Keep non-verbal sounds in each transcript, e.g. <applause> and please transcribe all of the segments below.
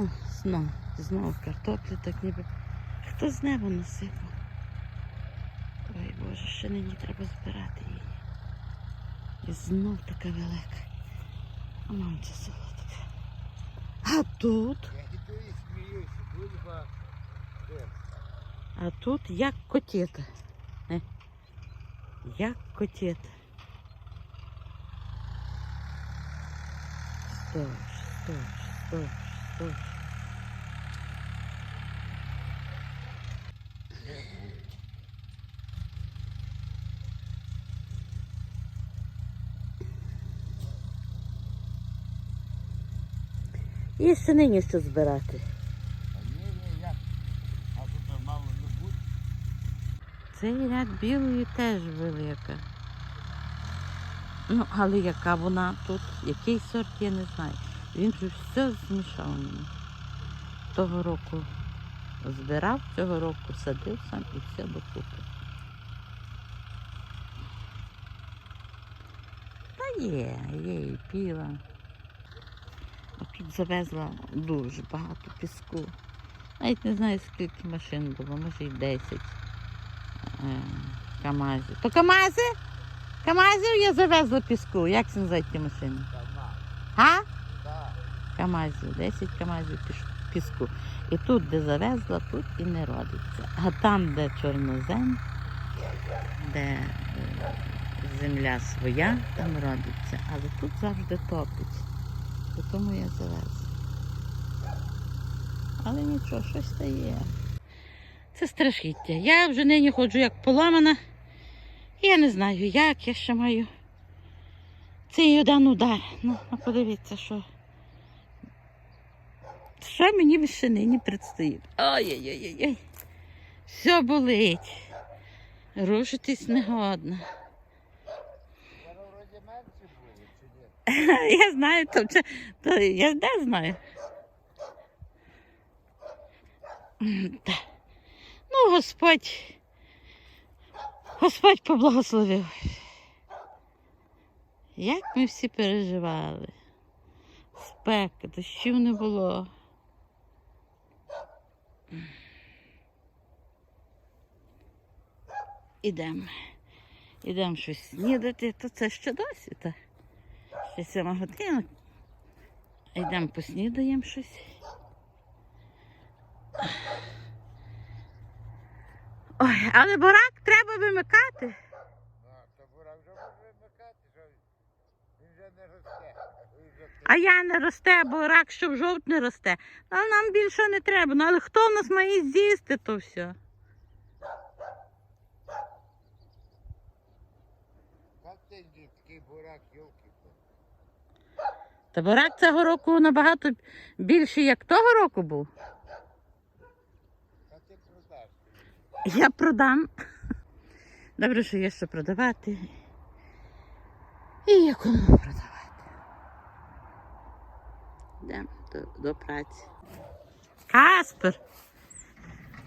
О, знов, знову картоплі, так ніби. Хто з неба насипав? Ой Боже, ще нині треба збирати її. І знов така велика. А мам це солодка. А тут, Я і сміюся, багато. А тут як котета. Е, Як котета. Стош, стош, стош, стош. Є ще нині що збирати. Цей ряд білої теж велика. Ну, але яка вона тут, який сорт, я не знаю. Він вже все змішав мені. Того року збирав, цього року садив сам і все докупив. Та є, є і піла. Тут завезла дуже багато піску. Навіть не знаю, скільки машин було, може й 10 е, КАМАЗів. То КАМАЗи? КАМАЗів я завезла піску. Як це називають ті машини? А? КАМАЗів, 10 КАМАЗів піску. І тут, де завезла, тут і не родиться. А там, де чорнозем, де е, земля своя, там родиться. Але тут завжди топить. То Тому я завезла. Але нічого, щось стає. Це страхіття. Я вже нині ходжу як поламана. Я не знаю, як я ще маю цей один удар. Ну, а подивіться, що. Що мені ще нині предстоїть? Ой-ой-ой-ой. Все болить. Рушитись не годно. Воно вроді менше було, чи ні? <laughs> Я знаю, то, то я де знаю. Ну, Господь. Господь поблагословив. Як ми всі переживали. Спека, дощів не було. Ідемо. Ідемо щось снідати, то це ще досі. Та. Ще сьома година. Йдемо поснідаємо щось. Ой, але бурак треба вимикати. Ну, а вимикати, він вже не росте. А я не росте, бо рак, що в жовт не росте. Але нам більше не треба. Ну але хто в нас має з'їсти то все? Як ти такий бурак, йолки Та цього року набагато більший, як того року був. Я продам. Добре, що є що продавати. І є кому продавати. Йдемо до, до праці. Каспер!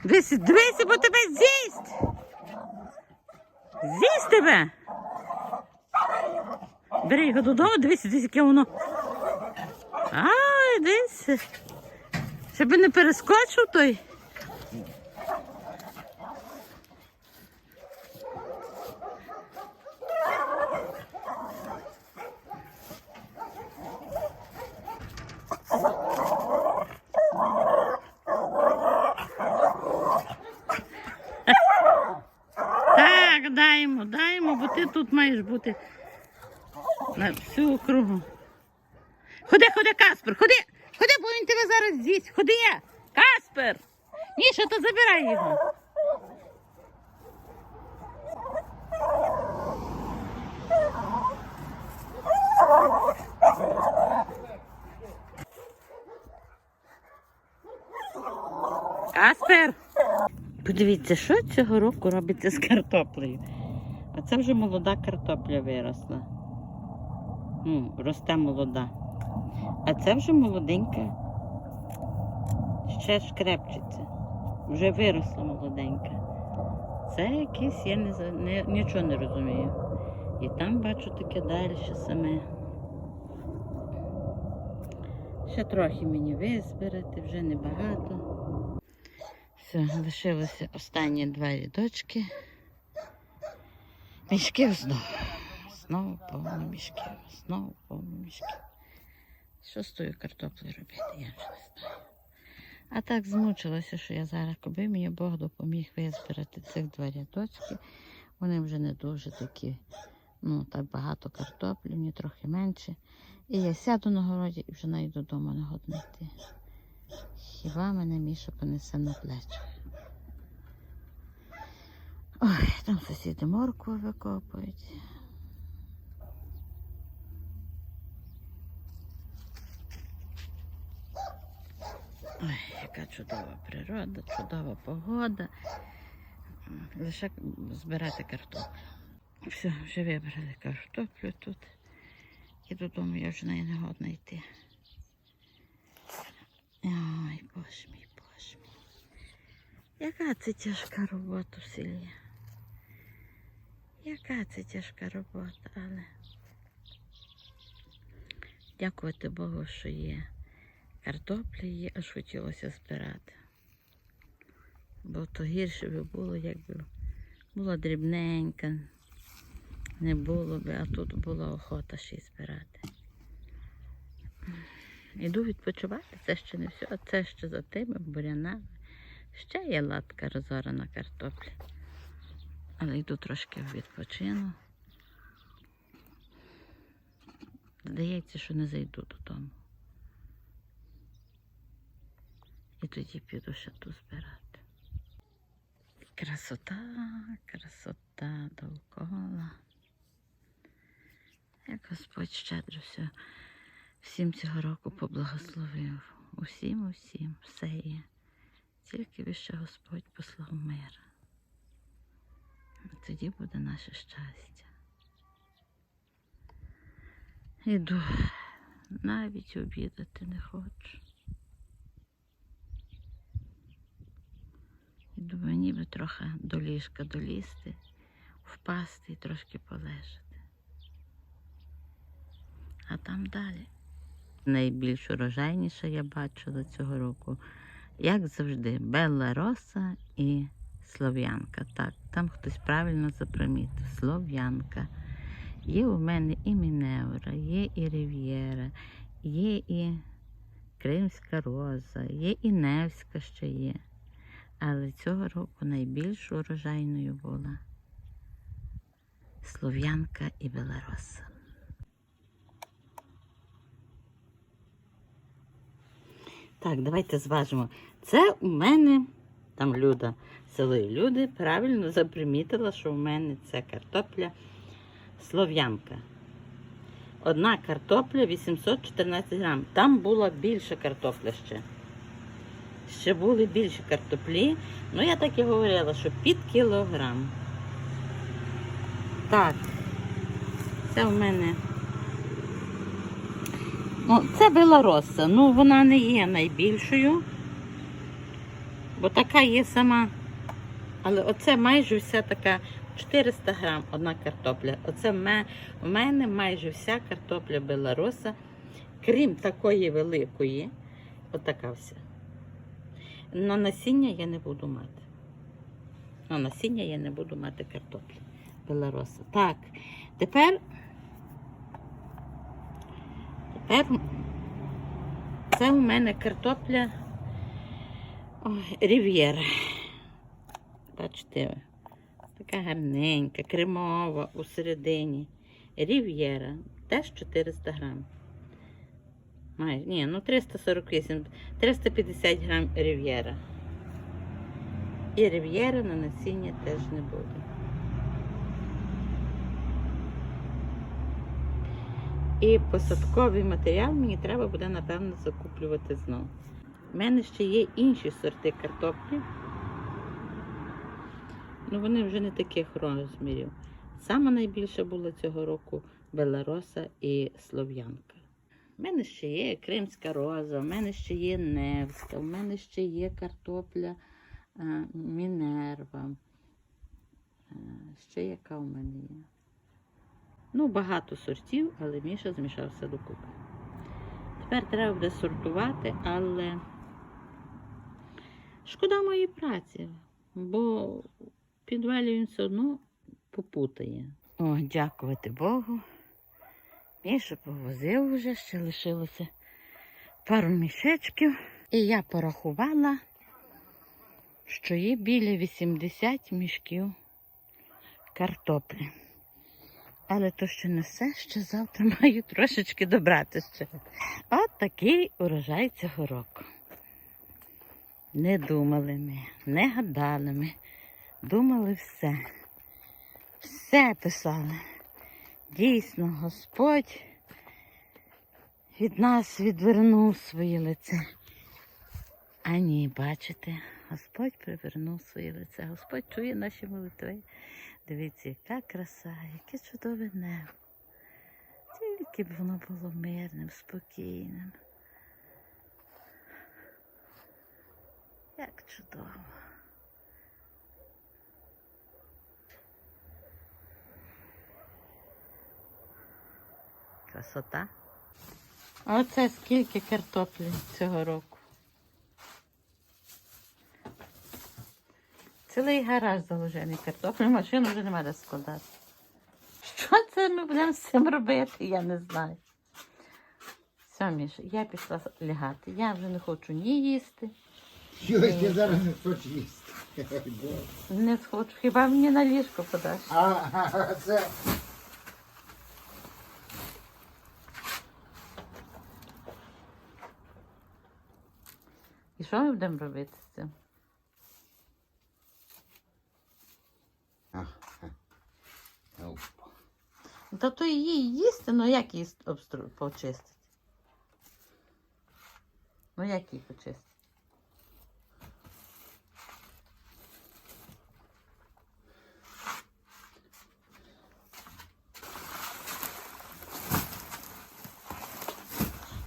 Дивися, дивися, бо тебе з'їсть! З'їсть тебе! Бери його додому, дивися, дивись, яке воно. Ай, дивися. Щоб не перескочив той. Так, даємо, даємо, бо ти тут маєш бути на всю округу. Ходи, ходи, Каспер, ходи, ходи, бо він тебе зараз з'їсть. Ходи, Каспер! Міша, то забирай його. Каспер! Подивіться, що цього року робиться з картоплею. А це вже молода картопля виросла. Ну, росте молода. А це вже молоденька. Ще шкрепчиться. Вже виросла молоденька. Це якийсь, я не, не, нічого не розумію. І там бачу таке далі саме. Ще трохи мені визбирати, вже небагато. Все, лишилося останні два рядочки. Мішків знову. Знову повні мішки. Знову повні мішки. Що з тою картоплею робити, я вже не знаю. А так змучилася, що я зараз, коби мені Бог допоміг визбирати цих два рядочки. Вони вже не дуже такі, ну так багато картоплі, мені трохи менше. І я сяду на городі і вже навіть додому не годно йти. Хіба мене Міша понесе на плечах? Ой, там сусіди моркву викопують. Ой, яка чудова природа, чудова погода. Лише збирати картоплю. Все, вже вибрали картоплю тут. І додому я вже не годна йти. Ой, боже мій, боже мій. Яка це тяжка робота в селі. Яка це тяжка робота, але дякувати Богу, що є. Картоплі є, аж хотілося збирати. Бо то гірше би було, якби була дрібненька, не було би, а тут була охота ще й збирати. Іду відпочивати, це ще не все, а це ще за тими бурянами. Ще є латка розорана картоплі. Але йду трошки відпочину. Здається, що не зайду додому. І тоді піду ще ту збирати. Красота, красота довкола. Як Господь щедро все всім цього року поблагословив. Усім, усім, все є. Тільки би ще Господь послав мир. Тоді буде наше щастя. Іду, навіть обідати не хочу. Думаю, ніби трохи до ліжка долізти, впасти і трошки полежати. А там далі. Найбільш урожайніше я бачила цього року, як завжди, Белла Роса і Слов'янка. Так, там хтось правильно запримітив. Слов'янка. Є у мене і Міневра, є і Рів'єра, є і Кримська роза, є і Невська ще є. Але цього року найбільш урожайною була Слов'янка і Белароса. Так, давайте зважимо. Це у мене, там Люда, село люди, правильно запримітила, що у мене це картопля Слов'янка. Одна картопля 814 грам. Там була більша картопля ще. Ще були більші картоплі. Ну, я так і говорила, що під кілограм. Так, це в мене. Ну, це белороса. Ну, вона не є найбільшою, бо така є сама. Але оце майже вся така 400 грам одна картопля. Оце в мене майже вся картопля белороса, крім такої великої, отака вся. На насіння я не буду мати. На насіння я не буду мати картоплі белороса. Так, тепер. Тепер це у мене картопля Рів'єра. Бачите, така гарненька, кремова у середині. Рів'єра. Теж 400 грам. Майже, ні, ну 348, 350 грам рів'єра. І рів'єра на насіння теж не буде. І посадковий матеріал мені треба буде, напевно, закуплювати знову. У мене ще є інші сорти картоплі. Ну, вони вже не таких розмірів. Саме найбільше було цього року Белароса і Слов'янка. У мене ще є кримська роза, у мене ще є Невська, у мене ще є картопля е, Мінерва. Е, ще яка у мене є? Ну, багато сортів, але Міша змішався докупи. Тепер треба буде сортувати, але шкода моєї праці, бо в підвалі він все одно попутає. О, дякувати Богу. Міша повозив вже, ще лишилося пару мішечків. І я порахувала, що є біля 80 мішків картоплі. Але то ще не все, ще завтра <laughs> маю трошечки добрати ще. От такий урожай цього року. Не думали ми, не гадали ми, думали все. Все писали. Дійсно, Господь від нас відвернув своє лице. А ні, бачите, Господь привернув своє лице. Господь чує наші молитви. Дивіться, яка краса, яке чудове небо. Тільки б воно було мирним, спокійним. Як чудово. Красота. А оце скільки картоплі цього року. Цілий гараж заложений картоплі, машину вже нема де складати. Що це ми будемо з цим робити, я не знаю. Все, Міша, я пішла лягати. Я вже не хочу ні їсти, Чогось я зараз не хочу їсти. Не хочу. Хіба мені на ліжко подаш? А, а, це що ми будемо робити з цим? Оп. Та то її їсти, ну як її обстру... почистити? Ну як її почистити?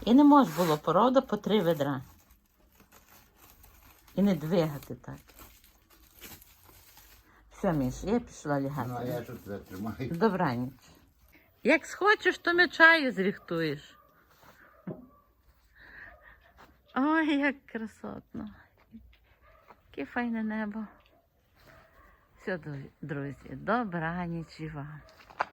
І не може було порода по три ведра. І не двигати так. Все, Міш, я пішла лягати. Ну, а я це тримаю? Добраніч. Як схочеш, то ми чаю зріхтуєш. Ой, як красотно. Яке файне небо. Все, друзі, добраніч і вам.